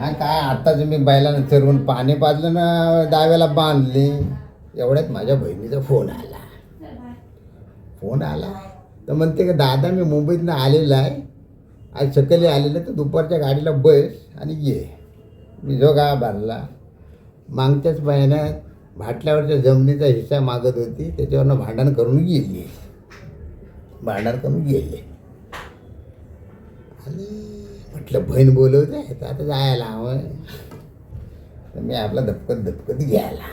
हा काय आत्ताच मी बैलानं फिरवून पाणी पाजलं ना दाव्याला बांधले. एवढ्यात माझ्या बहिणीचा फोन आला. फोन आला. तर म्हणते का दादा मी मुंबईतनं आलेला आहे. आज सकाळी आलेलं तर दुपारच्या गाडीला बस आणि ये. मी जो गा भरला. मागच्याच महिन्यात भाटल्यावरच्या जमिनीचा हिस्सा मागत होती. त्याच्यावरनं भांडण करून गेली. भांडण करून गेले. आणि म्हटलं बहीण बोलवते तर आता जायला हवं तर मी आपला धपकत धपकत घ्यायला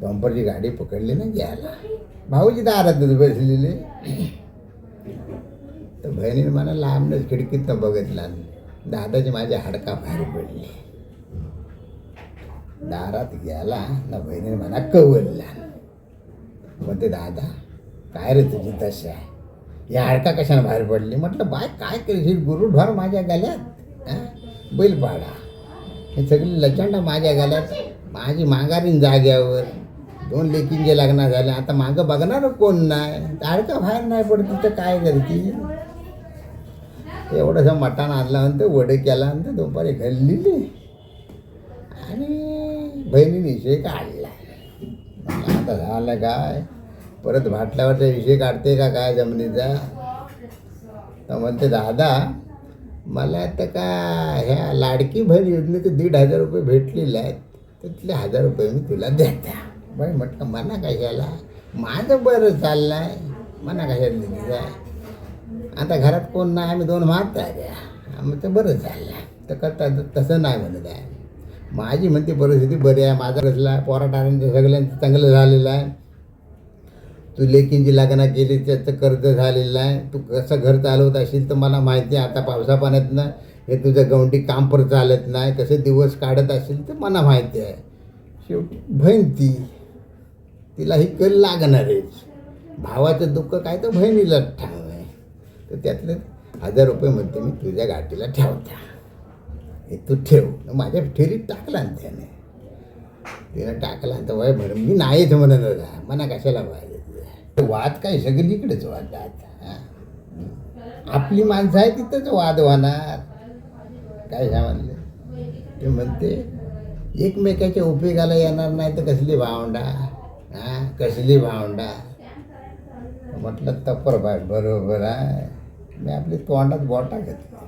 बॉम्परची गाडी पकडली ना घ्यायला. भाऊजी दारात बसलेले. तर बहिणीने मला लांबनच खिडकीतनं बघितला दादाची माझ्या हाडका बाहेर पडले. दारात गेला ना बहिणीने मला कवलला म्हणते दादा काय रे तुझी तशा आहे? या हाडका कशानं बाहेर पडली? म्हटलं बाय काय करशील गुरुढोर माझ्या गाल्यात हा? बैलपाडा. हे सगळी लचंडा माझ्या गाल्यात माझी माघारीन जाग्यावर. दोन लेकींचे लग्न झाले. आता मागं बघणार कोण नाही? हाडका बाहेर नाही पडत. तर काय करती? एवढंसं मटण आणला म्हणतं वडे केला म्हणतं दुपारी घाललेली. आणि बहिणीने शेक आणला. आता झालं काय? परत भाटल्यावरचा विषय काढते का काय जमिनीचा? तर म्हणते दादा मला तर का ह्या लाडकी भर योजनेचे दीड हजार रुपये भेटलेले आहेत त्यातले हजार रुपये मी तुला देता. बाई म्हटलं मना कशाला माझं बरं चाललं आहे मना कशाला दिली आहे आता घरात कोण नाही आम्ही दोन मागत आहे. आम्ही तर बरं चाललं आहे तर कसं तसं नाही म्हणत आहे. माझी म्हणते परिस्थिती बरी आहे माझा कसला आहे पोराटारांचं सगळ्यांचं चांगलं झालेलं आहे. तू लेकींची लग्न केली त्याचं कर्ज झालेलं आहे. तू कसं घर चालवत असेल तर मला माहिती आहे आता पावसा पाण्यातनं हे तुझं गवंडी काम पर चालत नाही. कसे दिवस काढत असेल तर मला माहिती आहे. शेवटी बहीण ती. तिला ही कल लागणारच भावाचं दुःख काय तर बहिणीलाच ठाव आहे. तर त्यातले हजार रुपये म्हणते मी तुझ्या गाठीला ठेवता हे तू ठेव. माझ्या ठेरीत टाकला त्याने. तिनं टाकला तर वय म्हणून मी नाहीच म्हणत होता. मना कशाला पाहिजे वाद काय सगळीकडेच वाटतात हां. आपली माणसं आहे तिथंच वाद होणार. काय म्हणले? ते म्हणते एकमेकाच्या उपयोगाला येणार नाही तर कसली भावंडा? हां कसली भावंडा? म्हटलं तप्पर बाय बरोबर आहे. मी आपली तोंडात बोटा घेतला.